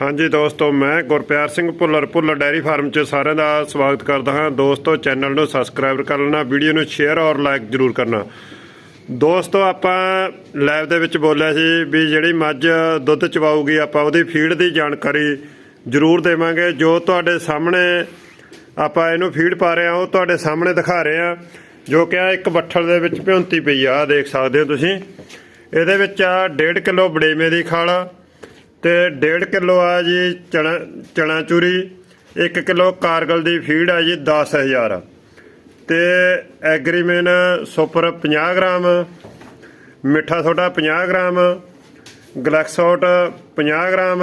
ਹਾਂਜੀ ਦੋਸਤੋ, ਮੈਂ ਗੁਰਪਿਆਰ ਸਿੰਘ ਭੁੱਲਰ ਭੁੱਲਰ ਡੈਰੀ ਫਾਰਮ 'ਚ ਸਾਰਿਆਂ ਦਾ ਸਵਾਗਤ ਕਰਦਾ ਹਾਂ। ਦੋਸਤੋ, ਚੈਨਲ ਨੂੰ ਸਬਸਕ੍ਰਾਈਬ ਕਰ ਲੈਣਾ, ਵੀਡੀਓ ਨੂੰ ਸ਼ੇਅਰ ਔਰ ਲਾਈਕ ਜ਼ਰੂਰ ਕਰਨਾ। ਦੋਸਤੋ, ਆਪਾਂ ਲਾਈਵ ਦੇ ਵਿੱਚ ਬੋਲਿਆ ਸੀ ਵੀ ਜਿਹੜੀ ਮੱਝ ਦੁੱਧ ਚਵਾਊਗੀ ਆਪਾਂ ਉਹਦੀ ਫੀਡ ਦੀ ਜਾਣਕਾਰੀ ਜ਼ਰੂਰ ਦੇਵਾਂਗੇ। ਜੋ ਤੁਹਾਡੇ ਸਾਹਮਣੇ ਆਪਾਂ ਇਹਨੂੰ ਫੀਡ ਪਾ ਰਹੇ ਹਾਂ, ਉਹ ਤੁਹਾਡੇ ਸਾਹਮਣੇ ਦਿਖਾ ਰਹੇ ਹਾਂ। ਜੋ ਕਿ ਆ ਇੱਕ ਬੱਠਲ ਦੇ ਵਿੱਚ ਭਿਉਂਤੀ ਪਈ ਆ ਦੇਖ ਸਕਦੇ ਹੋ ਤੁਸੀਂ। ਇਹਦੇ ਵਿੱਚ ਆ 1.5 ਕਿਲੋ ਬੜੇਮੇ ਦੀ ਖਲ ਤੇ 1.5 ਕਿਲੋ ਆ ਜੀ ਚਣਾ ਚਣਾ ਚੂਰੀ 1 ਕਿਲੋ ਕਾਰਗਲ ਦੀ ਫੀਡ ਆ ਜੀ 10000 ਤੇ ਐਗਰੀਮੈਨ ਸੁਪਰ 50 ਗ੍ਰਾਮ, ਮਿੱਠਾ ਸੋਡਾ 50 ਗ੍ਰਾਮ, ਗਲੈਕਸੋਟ 50 ਗ੍ਰਾਮ,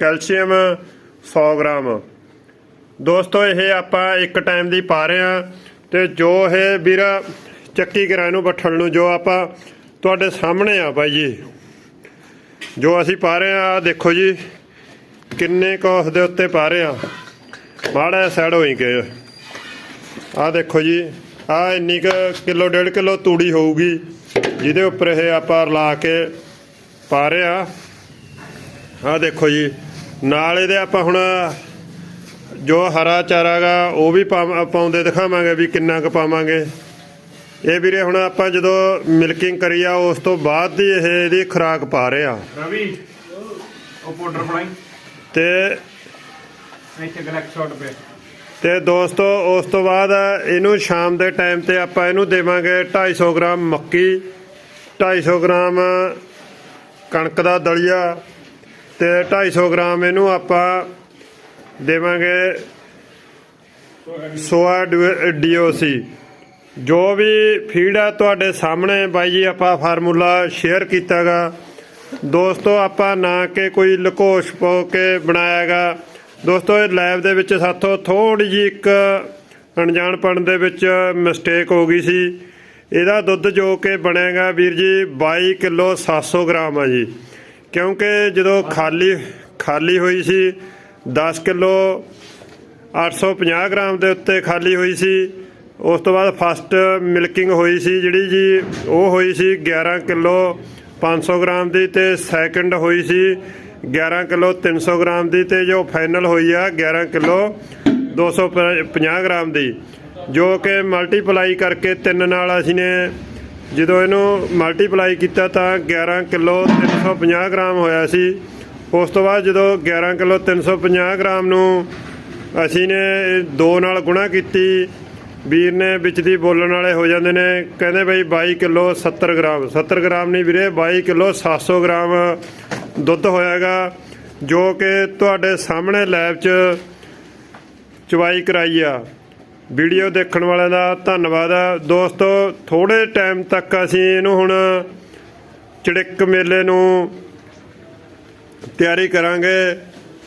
ਕੈਲਸ਼ੀਅਮ 100 ਗ੍ਰਾਮ। ਦੋਸਤੋ, ਇਹ ਆਪਾਂ ਇੱਕ ਟਾਈਮ ਦੀ ਪਾ ਰਹੇ ਆ ਤੇ ਜੋ ਇਹ ਵੀਰ ਚੱਕੀ ਕਿਰਾਏ ਨੂੰ ਬੱਠਣ ਨੂੰ ਜੋ ਆਪਾਂ ਤੁਹਾਡੇ ਸਾਹਮਣੇ ਆ ਭਾਈ ਜੀ। ਜੋ ਅਸੀਂ ਪਾ ਰਹੇ ਆ ਦੇਖੋ ਜੀ, ਕਿੰਨੇ ਕੁ ਦੇ ਉੱਤੇ ਪਾ ਰਹੇ ਆ ਮਾੜਾ ਸਾਈਡ ਹੋਈ ਗਏ। ਆ ਦੇਖੋ ਜੀ ਆ ਇੰਨੀ ਕੁ ਕਿਲੋ, ਡੇਢ ਕਿਲੋ ਤੂੜੀ ਹੋਊਗੀ, ਜਿਹਦੇ ਉੱਪਰ ਇਹ ਆਪਾਂ ਲਾ ਕੇ ਪਾ ਰਹੇ ਆ ਆ ਦੇਖੋ ਜੀ, ਨਾਲ ਇਹਦੇ ਆਪਾਂ ਹੁਣ ਜੋ ਹਰਾ ਚਾਰਾ ਗਾ ਉਹ ਵੀ ਪਾਉਂਦੇ ਦਿਖਾਵਾਂਗੇ ਵੀ ਕਿੰਨਾ ਕੁ ਪਾਵਾਂਗੇ। ਇਹ ਵੀਰੇ ਹੁਣ ਆਪਾਂ ਜਦੋਂ ਮਿਲਕਿੰਗ ਕਰੀ ਆ ਉਸ ਤੋਂ ਬਾਅਦ ਦੀ ਇਹ ਇਹਦੀ ਖੁਰਾਕ ਪਾ ਰਹੇ ਆ। ਰਵੀ ਉਹ ਪਾਊਡਰ ਬਣਾਈ। ਤੇ ਇੱਥੇ ਗਲੈਕ ਸ਼ਾਟ ਪੇ ਤੇ ਦੋਸਤੋ ਉਸ ਤੋਂ ਬਾਅਦ ਇਹਨੂੰ ਸ਼ਾਮ ਦੇ ਟਾਈਮ ਤੇ ਆਪਾਂ ਇਹਨੂੰ ਦੇਵਾਂਗੇ 250 ਗ੍ਰਾਮ ਮੱਕੀ 250 ਗ੍ਰਾਮ ਕਣਕ ਦਾ ਦਲੀਆ ਤੇ 250 ਗ੍ਰਾਮ ਇਹਨੂੰ ਆਪਾਂ ਦੇਵਾਂਗੇ ਸੋਆ ਡੀਓਸੀ। ਜੋ ਵੀ ਫੀਡ ਆ ਤੁਹਾਡੇ ਸਾਹਮਣੇ, ਬਾਈ ਜੀ ਆਪਾਂ ਫਾਰਮੂਲਾ ਸ਼ੇਅਰ ਕੀਤਾਗਾ। ਦੋਸਤੋ, ਆਪਾਂ ਨਾ ਕਿ ਕੋਈ ਲਕੋਸ਼ ਪੋ ਕੇ ਬਣਾਇਆਗਾ। ਦੋਸਤੋ, ਇਹ ਲੈਬ ਦੇ ਵਿੱਚ ਸਾਥੋਂ ਥੋੜੀ ਜੀ ਇੱਕ ਅਣਜਾਣਪਣ ਦੇ ਵਿੱਚ ਮਿਸਟੇਕ ਹੋ ਗਈ ਸੀ। ਇਹਦਾ ਦੁੱਧ ਜੋ ਕਿ ਬਣੇਗਾ, ਵੀਰ ਜੀ 22 ਕਿਲੋ 700 ਗ੍ਰਾਮ ਆ ਜੀ। ਕਿਉਂਕਿ ਜਦੋਂ ਖਾਲੀ ਖਾਲੀ ਹੋਈ ਸੀ 10 ਕਿਲੋ 850 ਗ੍ਰਾਮ ਦੇ ਉੱਤੇ ਖਾਲੀ ਹੋਈ ਸੀ ਉਸ ਤੋਂ ਬਾਅਦ ਫਸਟ ਮਿਲਕਿੰਗ ਹੋਈ ਸੀ ਜਿਹੜੀ ਜੀ, ਉਹ ਹੋਈ ਸੀ 11 ਕਿਲੋ 500 ਗ੍ਰਾਮ ਦੀ ਤੇ ਸੈਕੰਡ ਹੋਈ ਸੀ 11 ਕਿਲੋ 300 ਗ੍ਰਾਮ ਦੀ ਤੇ ਜੋ ਫਾਈਨਲ ਹੋਈ ਆ 11 ਕਿਲੋ 250 ਗ੍ਰਾਮ ਦੀ, ਜੋ ਕਿ ਮਲਟੀਪਲਾਈ ਕਰਕੇ ਤਿੰਨ ਨਾਲ ਅਸੀਂ ਨੇ ਜਦੋਂ ਇਹਨੂੰ ਮਲਟੀਪਲਾਈ ਕੀਤਾ ਤਾਂ 11 ਕਿਲੋ 350 ਗ੍ਰਾਮ ਹੋਇਆ ਸੀ। ਉਸ ਤੋਂ ਬਾਅਦ ਜਦੋਂ 11 ਕਿਲੋ 350 ਗ੍ਰਾਮ ਨੂੰ ਅਸੀਂ ਨੇ ਇਹ ਦੋ ਨਾਲ ਗੁਣਾ ਕੀਤੀ ਵੀਰ ਨੇ ਵਿੱਚ ਦੀ ਬੋਲਣ ਵਾਲੇ ਹੋ ਜਾਂਦੇ ਨੇ, ਕਹਿੰਦੇ ਬਈ 22 ਕਿਲੋ 70 ਗ੍ਰਾਮ। 70 ਗ੍ਰਾਮ ਨਹੀਂ ਵੀਰੇ 22 ਕਿਲੋ 700 ਗ੍ਰਾਮ ਦੁੱਧ ਹੋਇਆਗਾ, ਜੋ ਕਿ ਤੁਹਾਡੇ ਸਾਹਮਣੇ ਲੈਬ 'ਚ ਚਵਾਈ ਕਰਾਈ ਆ। ਵੀਡੀਓ ਦੇਖਣ ਵਾਲਿਆਂ ਦਾ ਧੰਨਵਾਦ ਆ। ਦੋਸਤੋ ਥੋੜੇ ਟਾਈਮ ਤੱਕ ਅਸੀਂ ਇਹਨੂੰ ਹੁਣ ਚੜਿੱਕ ਮੇਲੇ ਨੂੰ ਤਿਆਰੀ ਕਰਾਂਗੇ।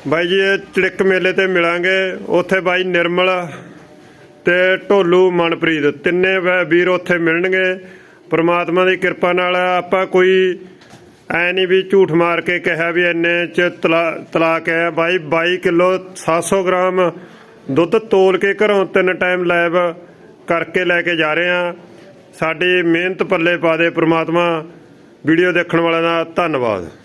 ਬਾਈ ਜੀ, ਇਹ ਚੜਿੱਕ ਮੇਲੇ ਤੇ ਮਿਲਾਂਗੇ। ਉੱਥੇ ਬਾਈ ਨਿਰਮਲ ਤੇ ਢੋਲੂ, ਮਨਪ੍ਰੀਤ, ਤਿੰਨੇ ਵੈ- ਵੀਰ ਉੱਥੇ ਮਿਲਣਗੇ। ਪ੍ਰਮਾਤਮਾ ਦੀ ਕਿਰਪਾ ਨਾਲ ਆਪਾਂ ਕੋਈ ਐ ਨਹੀਂ ਵੀ ਝੂਠ ਮਾਰ ਕੇ ਕਿਹਾ ਵੀ ਇੰਨੇ ਚ ਤਲਾ- ਤਲਾਕ ਹੈ। ਬਾਈ 22 ਕਿਲੋ 700 ਗ੍ਰਾਮ ਦੁੱਧ ਤੋਲ ਕੇ ਘਰੋਂ ਤਿੰਨ ਟਾਈਮ ਲੈਬ ਕਰਕੇ ਲੈ ਕੇ ਜਾ ਰਹੇ ਆ ਸਾਡੀ ਮਿਹਨਤ ਪੱਲੇ ਪਾ ਦੇ ਪ੍ਰਮਾਤਮਾ। ਵੀਡੀਓ ਦੇਖਣ ਵਾਲਿਆਂ ਦਾ ਧੰਨਵਾਦ।